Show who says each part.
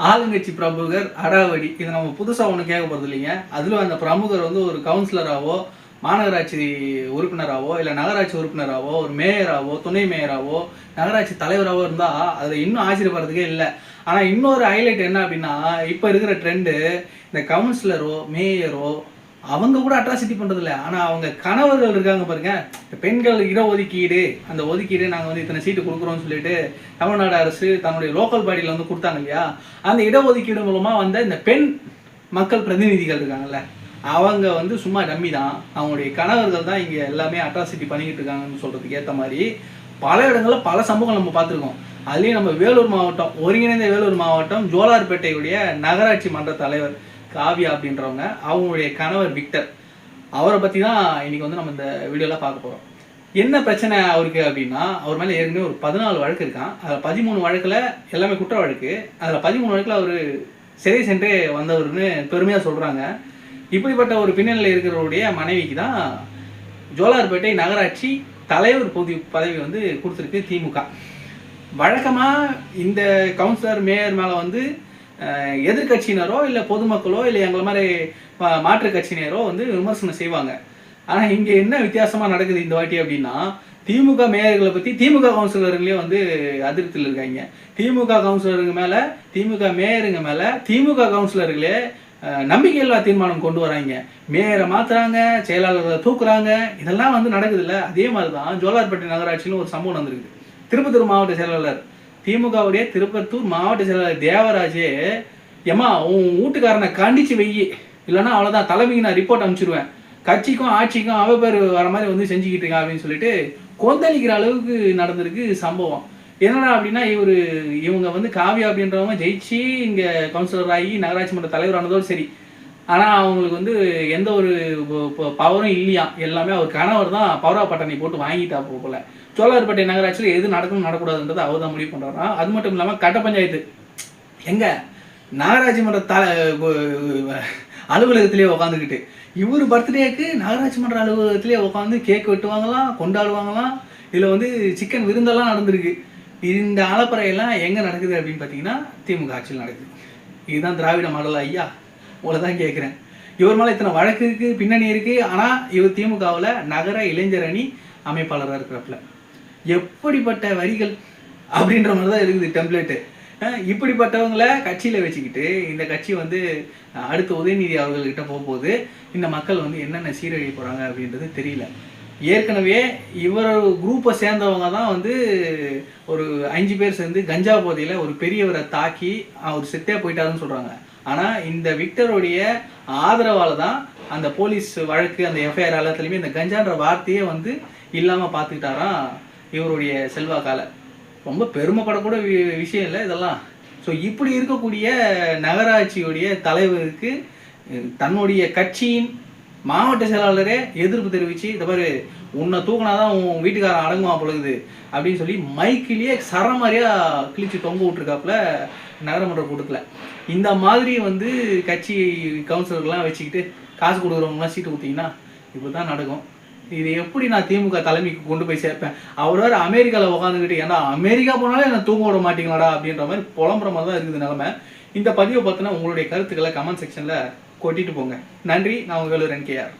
Speaker 1: ஆளுங்கட்சி பிரமுகர் அடாவடி. இது நம்ம புதுசாக ஒன்றும் கேட்க போகிறது இல்லைங்க. அதில் அந்த பிரமுகர் வந்து ஒரு கவுன்சிலராகவோ மாநகராட்சி உறுப்பினராகவோ இல்லை நகராட்சி உறுப்பினராகவோ ஒரு மேயராகவோ துணை மேயராகவோ நகராட்சி தலைவராகவோ இருந்தால் அதில் இன்னும் ஆச்சரியப்படுறதுக்கே இல்லை. ஆனால் இன்னொரு ஹைலைட் என்ன அப்படின்னா இப்போ இருக்கிற ட்ரெண்டு இந்த கவுன்சிலரோ மேயரோ அவங்க கூட அட்ராசிட்டி பண்ணுறது இல்லை ஆனால் அவங்க கணவர்கள் இருக்காங்க பாருங்க. இந்த பெண்கள் இடஒதுக்கீடு அந்த ஒதுக்கீடு நாங்கள் வந்து இத்தனை சீட்டு கொடுக்குறோம்னு சொல்லிட்டு தமிழ்நாடு அரசு தன்னுடைய லோக்கல் பாடியில் வந்து கொடுத்தாங்க இல்லையா? அந்த இடஒதுக்கீடு மூலமாக வந்த இந்த பெண் மக்கள் பிரதிநிதிகள் இருக்காங்கல்ல அவங்க வந்து சும்மா டம்மி தான் அவங்களுடைய கணவர்கள் தான் இங்கே எல்லாமே அட்ராசிட்டி பண்ணிக்கிட்டு இருக்காங்கன்னு சொல்றதுக்கு ஏற்ற மாதிரி பல இடங்களில் பல சம்பவங்கள் நம்ம பார்த்துருக்கோம். அதுலேயும் நம்ம வேலூர் மாவட்டம் ஒருங்கிணைந்த வேலூர் மாவட்டம் ஜோலார்பேட்டையுடைய நகராட்சி மன்ற தலைவர் காவியா அப்படின்றவங்க அவங்களுடைய கணவர் விக்டர். அவரை பற்றி தான் இன்னைக்கு வந்து நம்ம இந்த வீடியோவில் பார்க்க போகிறோம் என்ன பிரச்சனை அவருக்கு அப்படின்னா அவர் மேலே ஏற்கனவே ஒரு பதினாலு வழக்கு இருக்கான். அதில் பதிமூணு வழக்கில் எல்லாமே குற்ற வழக்கு. அதில் பதிமூணு வழக்கில் அவர் சிறை சென்றே வந்தவர்னு பெருமையாக சொல்கிறாங்க இப்படிப்பட்ட ஒரு பின்னணியில் இருக்கிறவருடைய மனைவிக்கு தான் ஜோலார்பேட்டை நகராட்சி தலைவர் பொது பதவி வந்து கொடுத்துருக்கு திமுக. வழக்கமாக இந்த கவுன்சிலர் மேயர் மேலே வந்து எதிர்கட்சியினரோ எதிர்க்கட்சியினரோ இல்லை பொதுமக்களோ இல்லை எங்களை மாதிரி மாற்றுக் கட்சியினரோ வந்து விமர்சனம் செய்வாங்க. ஆனால் இங்கே என்ன வித்தியாசமாக நடக்குது இந்த வாட்டி அப்படின்னா திமுக மேயர்களை பற்றி திமுக கவுன்சிலருங்களே வந்து அதிருப்தியில் இருக்காங்க. திமுக கவுன்சிலருங்க மேலே திமுக மேயருங்க மேலே திமுக கவுன்சிலர்களே நம்பிக்கையில்லா தீர்மானம் கொண்டு வராங்க. மேயரை மாத்துறாங்க செயலாளர்களை தூக்குறாங்க. இதெல்லாம் வந்து நடக்குதுல்ல. அதே மாதிரி தான் ஜோலார்பேட்டை நகராட்சியிலும் ஒரு சம்பவம் நடந்திருக்கு. திருப்பத்தூர் மாவட்ட செயலாளர் திமுகவுடைய திருப்பத்தூர் மாவட்ட செயலாளர் தேவராஜே ஏமா உன் வீட்டுக்காரனை கண்டிச்சு வெய்யி இல்லைன்னா அவ்வளோதான் தலைமைக்கு நான் ரிப்போர்ட் அனுப்பிச்சிருவேன். கட்சிக்கும் ஆட்சிக்கும் அவ பேர் வர மாதிரி வந்து செஞ்சுக்கிட்டு இருக்கா அப்படின்னு சொல்லிட்டு கொந்தளிக்கிற அளவுக்கு நடந்திருக்கு சம்பவம். என்னடா அப்படின்னா இவர் இவங்க வந்து காவியா அப்படின்றவங்க ஜெயிச்சு இங்கே கவுன்சிலர் ஆகி நகராட்சி மன்ற தலைவர் ஆனதோடு சரி. ஆனால் அவங்களுக்கு வந்து எந்த ஒரு பவரும் இல்லையா எல்லாமே அவர் கணவர் தான் பவரா பட்டனை போட்டு வாங்கிட்டா போல. சோழர்பேட்டை நகராட்சியில் எது நடக்கணும் நடக்கூடாதுன்றதை அவர் தான் முடிவு பண்ணுறாராம் அது மட்டும் இல்லாமல் கட்ட பஞ்சாயத்து. எங்க? நகராட்சி மன்ற த அலுவலகத்திலே உட்காந்துக்கிட்டு இவர் பர்த்டேக்கு நகராட்சி மன்ற அலுவலகத்திலே உட்காந்து கேக் வெட்டுவாங்களாம் கொண்டாடுவாங்களாம் இதில் வந்து சிக்கன் விருந்தெல்லாம் நடந்திருக்கு. இந்த அலப்பறையெல்லாம் எங்கே நடக்குது அப்படின்னு பார்த்தீங்கன்னா திமுக ஆட்சியில் நடக்குது. இதுதான் திராவிட மாடல் ஐயா. உங்களை தான் கேட்குறேன் இவர் மேலே இத்தனை வழக்கு இருக்கு பின்னணி இருக்குது ஆனால் இவர் திமுகவில் நகர இளைஞர் அணி அமைப்பாளராக இருக்கிறப்பல. எப்படிப்பட்ட வரிகள் அப்படின்ற மாதிரி தான் இருக்குது டெம்ப்ளேட்டு இப்படிப்பட்டவங்கள கட்சியில் வச்சுக்கிட்டு இந்த கட்சி வந்து அடுத்த உதயநிதி அவர்கள்கிட்ட போகும்போது இந்த மக்கள் வந்து என்னென்ன சீரழிய போகிறாங்க அப்படின்றது தெரியல. ஏற்கனவே இவர் குரூப்பை சேர்ந்தவங்க தான் வந்து ஒரு அஞ்சு பேர் சேர்ந்து கஞ்சா போதையில் ஒரு பெரியவரை தாக்கி அவர் செத்தே போயிட்டாருன்னு சொல்கிறாங்க ஆனால் இந்த விக்டருடைய ஆதரவால் தான் அந்த போலீஸ் வழக்கு அந்த எஃப்ஐஆர் எல்லாத்துலேயுமே இந்த கஞ்சான்ற வார்த்தையே வந்து இல்லாமல் பார்த்துக்கிட்டாராம் இவருடைய செல்வாக்கால. ரொம்ப பெருமைப்படக்கூட வி- விஷயம் இல்லை இதெல்லாம். ஸோ இப்படி இருக்கக்கூடிய நகராட்சியுடைய தலைவருக்கு தன்னுடைய கட்சியின் மாவட்ட செயலாளரே எதிர்ப்பு தெரிவித்து இந்த மாதிரி உன்னை தூக்கினாதான் உன் வீட்டுக்காரன் அடங்குவான் பொழுது அப்படின்னு சொல்லி மைக்கிலேயே சரமாரியாக கிழிச்சு தொங்க விட்டுருக்காப்புல நகரமன்ற கூட்டத்தில். இந்த மாதிரி வந்து கட்சி கவுன்சிலர்லாம் வச்சுக்கிட்டு காசு கொடுக்குறவங்களாம் சீட்டு கொடுத்தீங்கன்னா இப்படி தான் நடக்கும். இது எப்படி நான் திமுக தலைமைக்கு கொண்டு போய் சேர்ப்பேன்? அவர் வேறு அமெரிக்காவில் உட்காந்துக்கிட்டு ஏன்னா அமெரிக்கா போனாலே என்ன தூங்க விட மாட்டீங்களாடா? அப்படின்ற மாதிரி புலம்புற மாதிரி தான் இருக்குது நிலமை. இந்த பதிவை பார்த்தினா உங்களுடைய கருத்துக்களை கமெண்ட் செக்ஷனில் கொட்டிட்டு போங்க. நன்றி நான் உங்கள் ரன் கேஆர்